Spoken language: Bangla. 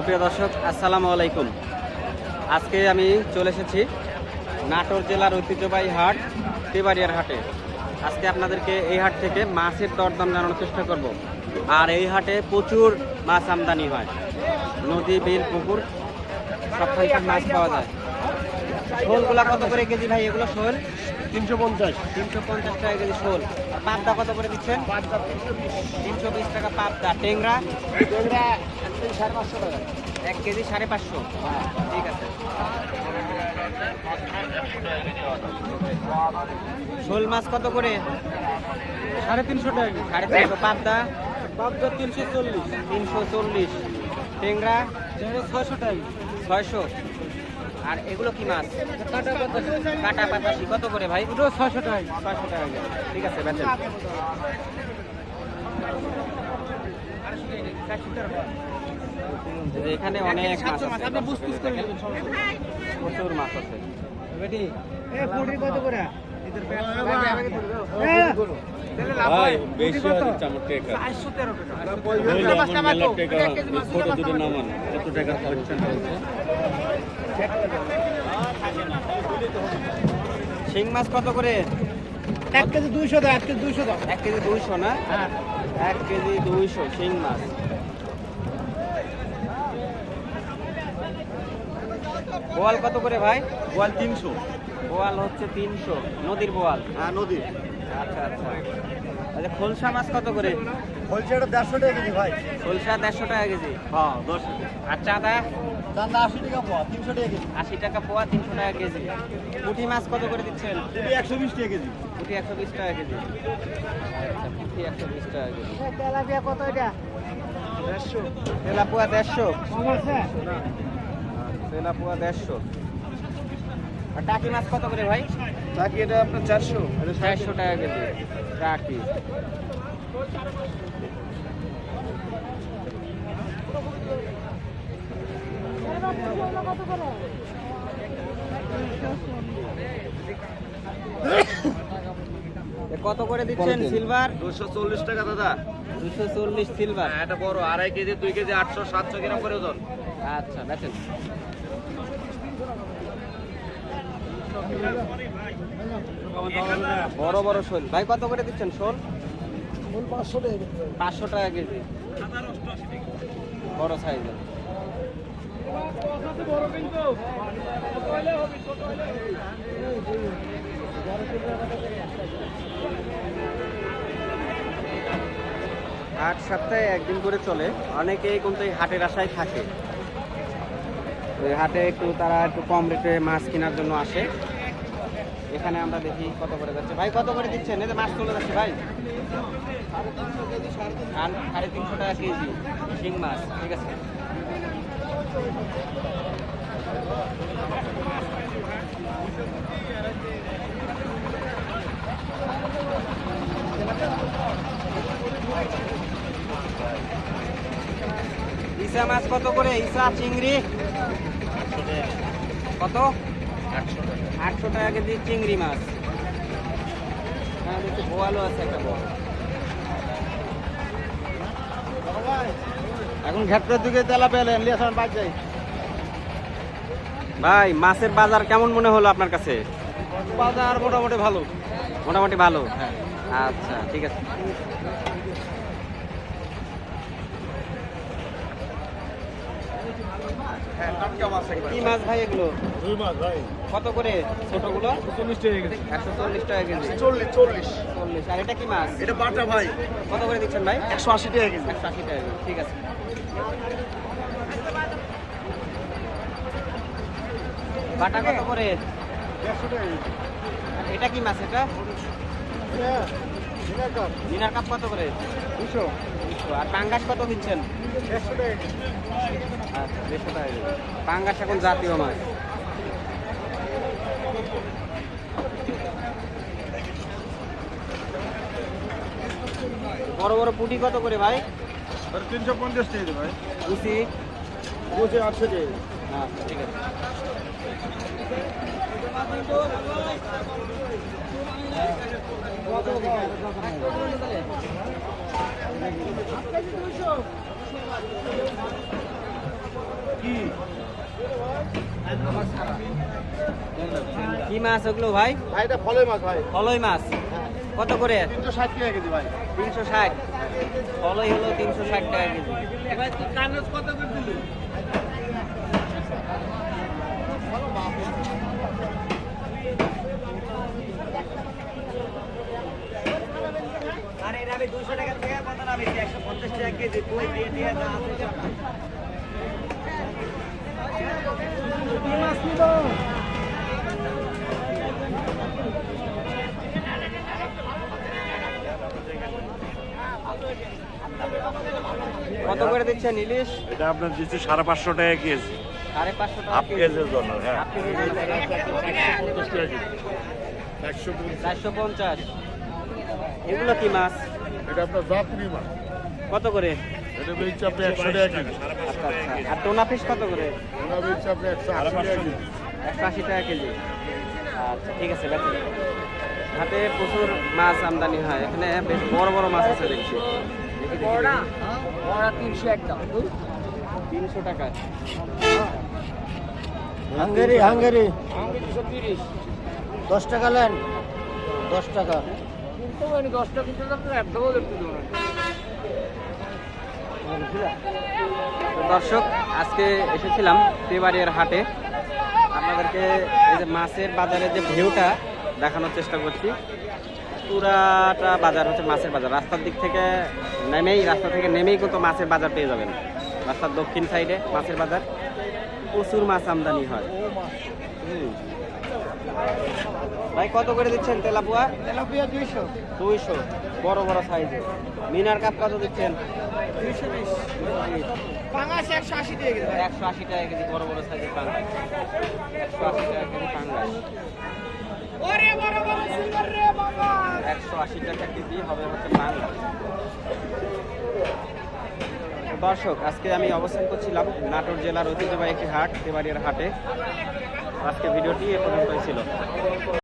সুপ্রিয় দর্শক আসসালামু আলাইকুম। আজকে আমি চলে এসেছি নাটোর জেলার ঐতিহ্যবাহী হাট তেবাড়িয়ার হাটে। আজকে আপনাদেরকে এই হাট থেকে মাছের দরদাম জানানোর চেষ্টা করব। আর এই হাটে প্রচুর মাছ আমদানি হয়। নদী বিল পুকুর সবখানকার মাছ পাওয়া যায়। শোলগুলা কত করে কেজি ভাই এগুলো শোল? তিনশো পঞ্চাশ। তিনশো পঞ্চাশ টাকা কেজি শোল। পাবদা কত করে দিচ্ছেন? তিনশো বিশ। টাকা পাবদা। টেংরা সাড়ে পাঁচশো টাকা। এক কেজি সাড়ে পাঁচশো। ঠিক আছে। শোল মাছ কত করে? সাড়ে তিনশো টাকা। সাড়ে তিনশো। পাবদা? পাবদা তিনশো চল্লিশ। তিনশো চল্লিশ। টেংরা ছয়শো টাকা। ছয়শো। আর এগুলো কি মাছ? কাটা পাতা। পাতাশি কত করে ভাই? দুটো ছয়শো টাকা। ছয়শো টাকা। ঠিক আছে বেচেন। এখানে অনেক মাছ আছে। আপনি বুঝ বুঝ করে নেবেন প্রচুর মাছ আছে। বেটি এ পুরি কত করে? ভাই বেশি হচ্ছে আমার টাকা। চারশো তেরো টাকা। নইলে আমার মেলা টাকা ছোট দুটো নামান কত টাকা হচ্ছে হচ্ছে শিং মাছ কত করে? এক কেজি দুইশো দাও এক কেজি দুইশো দাও। এক কেজি দুইশো না? হ্যাঁ। এক কেজি দুইশো শিং মাছ। বোয়াল কত করে ভাই? গোয়াল তিনশো। বোয়াল হচ্ছে তিনশো। নদীর বোয়াল? হ্যাঁ নদী আচ্ছা আচ্ছা। আচ্ছা খোলসা মাছ কত করে? এটা দেড়শো টাকা কেজি ভাই। খোলসা দেড়শো টাকা কেজি? হ্যাঁ দশ আর চাঁদা? চান্দা আশি টাকা পাওয়া তিনশো টাকা কেজি। আশি টাকা পোয়া তিনশো টাকা কেজি। পুঁটি মাছ কত করে দিচ্ছেন? পুরি একশো বিশ টাকা কেজি। পুঁটি একশো বিশ টাকা কেজি। আচ্ছা পুঁটি একশো বিশ টাকা কেজি। তেলাপিয়া কত এটা? দেড়শো। তেলাপুয়া দেড়শো। আর টাকি মাছ কত করে ভাই? বাকি এটা আপনার চারশো। চারশো টাকা কেজি। টাকি। এ কত করে দিচ্ছেন সিলভার দুশো চল্লিশ টাকা দাদা। দুশো চল্লিশ সিলভার হ্যাঁ এটা বড় আড়াই কেজি দুই কেজি আটশো সাতশো গ্রাম করে ওজন। আচ্ছা দেখেন। বড় বড় শোল। ভাই কত করে দিচ্ছেন শোল? পাঁচশো টাকা পাঁচশো টাকা কেজি। বড় সাইজের। হাট সপ্তাহে একদিন করে চলে। অনেকেই কিন্তু এই হাটের আশায় থাকে। ওই হাটে একটু তারা একটু কম রেটে মাছ কেনার জন্য আসে। এখানে আমরা দেখি কত করে যাচ্ছে। ভাই, কত করে দিচ্ছেন? এতে মাছ চলে যাচ্ছে, ভাই। সাড়ে তিনশো টাকা কেজি, শিং মাছ, ঠিক আছে? ইসা মাছ কত করে? ইসা চিংড়ি? কত? আটশো টাকা। কেজি চিংড়ি মাছ। হ্যাঁ বোয়ালও আছে একটা বড় এখন ঘেটটার দিকে তেলা পেলেন লিয়ে বাইক যাই ভাই মাছের বাজার কেমন মনে হলো আপনার কাছে? বাজার মোটামুটি ভালো। মোটামুটি ভালো? হ্যাঁ। আচ্ছা ঠিক আছে। হ্যাঁ টাটকা মাছ কি মাছ ভাই এগুলো? দুই মাছ ভাই। কত করে ছোটগুলো? চল্লিশ টাকা কেজি। একশো চল্লিশ টাকা কেজি। চল্লিশ চল্লিশ। চল্লিশ। আর এটা কি মাছ? এটা বাটা ভাই। কত করে দিচ্ছেন ভাই? একশো আশি টাকা কেজি। একশো আশি টাকা ঠিক আছে। বাটা কত করে? টাকা এটা কি মাছ এটা দিনার কাপ কত করে? দুশো। দুশো। আর পাঙ্গাস কত দিচ্ছেন? দেড়শো টাকা আচ্ছা দেড়শো টাকা। পাঙ্গাস এখন জাতীয় মাছ বড় বড় পুটি কত করে ভাই? তিনশো পঞ্চাশ টাকা ভাই। উচি বসে আটশো টাকা আচ্ছা ঠিক আছে। কি কি মাছ ওগুলো ভাই? ভাই এটা ফলের মাছ ভাই। ফলই মাছ। কত করে? তিনশো ষাট টাকা কেজি ভাই। তিনশো ষাট। ফলই হলো তিনশো ষাট টাকা কেজি। কত করে দিচ্ছেন ইলিশ? এটা আপনার দিচ্ছে সাড়ে পাঁচশো টাকা কেজি। সাড়ে পাঁচশো টাকা। কেজির জন্য হ্যাঁ। কেজির জন্য। পঞ্চাশ চারশো এগুলো কি মাছ? এটা আপনার যাত্রী মাছ। কত করে? এটা বেচছে আপনি একশো টাকা কেজি। আচ্ছা আচ্ছা আর টোনা ফিশ কত করে? ওটা বেচছে আপনি একশো আশি টাকা কেজি। একশো আশি টাকা কেজি। আচ্ছা ঠিক আছে বেতন হাতে প্রচুর মাছ আমদানি হয়। এখানে বেশ বড় বড় মাছ আছে দেখছি। দেখি, দেখি, দেখি। তিনশো টাকা। হাঙ্গেরি হাঙ্গেরি। দশ টাকা নেন দশ টাকা। তো দর্শক, আজকে এসেছিলাম তেবাড়িয়ার হাটে। আপনাদেরকে এই যে মাছের বাজারের যে ভিউটা দেখানোর চেষ্টা করছি, পুরাটা বাজার হচ্ছে মাছের বাজার। রাস্তার দিক থেকে নেমেই, রাস্তা থেকে নেমেই কিন্তু মাছের বাজার পেয়ে যাবেন। রাস্তার দক্ষিণ সাইডে মাছের বাজার। প্রচুর মাছ আমদানি হয়। ভাই কত করে দিচ্ছেন তেলাপুয়া? তেলাপিয়া দুইশো। দুইশো বড় বড় সাইজে মিনার কাপ কত দিচ্ছেন? দুইশো বিশ। একশো আশি টাকা কেজি। একশো আশি টাকা কেজি বড় বড় পাঙ্গাস একশো আশি টাকা কেজি পাঙ্গাস একশো আশি টাকা কেজি হবে হচ্ছে পাঙ্গাস দর্শক আজকে আমি অবস্থান করছিলাম নাটোর জেলার ঐতিহ্যবাহী একটি হাট তেবাড়িয়ার হাটে। আজকে ভিডিওটি এ পর্যন্তই ছিল।